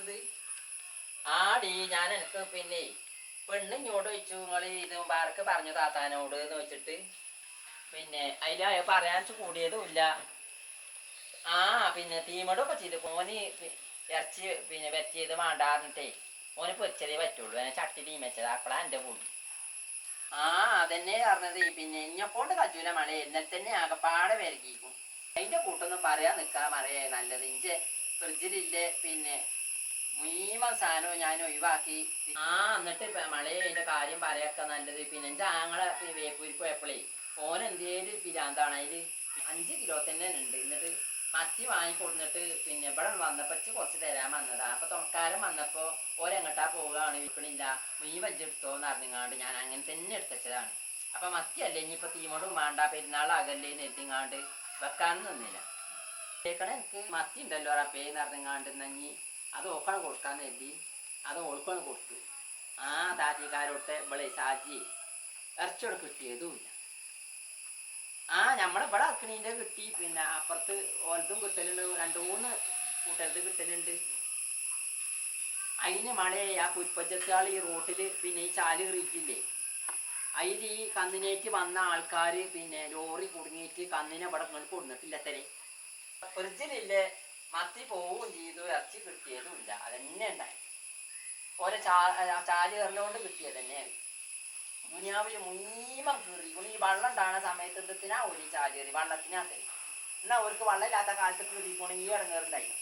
പറയുന്നത്? ആടി ഞാൻ എനിക്ക് പിന്നെ പെണ്ണ് ഇങ്ങോട്ട് വെച്ചു. നിങ്ങൾ ഇത് ബാർക്ക് പറഞ്ഞു താത്താനോട് എന്ന് വെച്ചിട്ട്. പിന്നെ അതിൽ പറയാൻ കൂടിയതും ഇല്ല. ആ പിന്നെ തീമടൊക്കെ ചെയ്ത്. പി- ഇറച്ചി പിന്നെ വെറ്റിയത് വേണ്ടാറിഞ്ഞിട്ടേ ഓന് പൊരിച്ചതേ പറ്റുള്ളൂ. എന്നെ ചട്ടി തീ വെച്ചത്. അപ്പളാ എന്റെ കൂടി ആ അതന്നെ പറഞ്ഞത്. പിന്നെ ഇഞ്ഞപ്പോണ്ട് കജൂല മഴ എന്നെ തന്നെ ആകപ്പാടെ വരകിക്കും അതിന്റെ കൂട്ടൊന്നും പറയാൻ നിൽക്കാൻ മഴയെ നല്ലത് ഇഞ്ചെ ഫ്രിഡ്ജിലില്ലേ. പിന്നെ മുഴുവൻ സാധനവും ഞാൻ ഒഴിവാക്കി. ആ എന്നിട്ട് മഴയെ അതിന്റെ കാര്യം പറയൊക്കെ നല്ലത്. പിന്നെ എന്റെ ആങ്ങളെ വേപ്പൂരി പോയപ്പോഴേ ഓൻ എന്തേലും പിരാന്താണ് അതിൽ? അഞ്ച് കിലോ തന്നെ ഉണ്ട്. എന്നിട്ട് മത്തി വാങ്ങി കൊടുത്തിട്ട് പിന്നെ ഇവിടെ വന്നപ്പോ കുറച്ച് തരാൻ വന്നതാ. അപ്പൊ തുണക്കാരൻ വന്നപ്പോ ഓരെങ്ങട്ടാ പോവുകയാണ് വിൽക്കണില്ല. മീൻ വജ്ജെടുത്തോന്ന് അറിഞ്ഞാണ്ട് ഞാൻ അങ്ങനെ തന്നെ എടുത്തച്ചതാണ് അപ്പൊ മത്തി അല്ലേ? ഇനിയിപ്പോ തീമോടും വേണ്ട പെരുന്നാളാകല്ലേ എഴുതിങ്ങാണ്ട് വെക്കാനും നിന്നില്ല. കേക്കണ എനിക്ക് മത്തി ഉണ്ടല്ലോ റപ്പേന്ന് അറിഞ്ഞാണ്ട് നങ്ങി അത് ഓക്കണം കൊടുക്കാന്ന് കരുതി. അത് ഓൾക്കണം കൊടുത്തു. ആ താറ്റിക്കാരോട്ട് ഇവിടെ സാജി ഇറച്ചിയോടെ കിട്ടിയതുമില്ല. ആ നമ്മളെ ഇവിടെ അക്കണീന്റെ കിട്ടി. പിന്നെ അപ്പുറത്ത് ഓലതും കിട്ടലുണ്ട്. രണ്ട് മൂന്ന് കൂട്ടരത് കിട്ടലുണ്ട്. അതിന് മഴയെ ആ കുരിപ്പച്ചത്താൾ ഈ റോട്ടിൽ പിന്നെ ഈ ചാൽ കയറിയിട്ടില്ലേ അതിൽ ഈ കന്നിനേറ്റ് വന്ന ആൾക്കാർ പിന്നെ ലോറി കുടുങ്ങിയിട്ട് കന്നിനെ ഇവിടെ കൊടുന്നിട്ടില്ല തരേ ഫ്രിഡ്ജിലില്ലേ? മത്തി പോവുകയും ചെയ്തു. ഇറച്ചി കിട്ടിയതും ഇല്ല. അതന്നെ ഉണ്ടായി. ഓരോ ചാ ചാലി ചാൽ കിട്ടിയത് തന്നെ. ദുനിയാവിൽ മുന്നീമം കീറി. ഈ വള്ളം ഉണ്ടാകുന്ന സമയത്ത് എന്തിനാ ഒരു ചാലി കയറി വെള്ളത്തിനകത്ത് എന്നാ അവർക്ക് വള്ളം ഇല്ലാത്ത കാലത്ത് കീറിക്കോണെങ്കിൽ ഈ ഇടങ്ങേറുണ്ടായിരുന്നു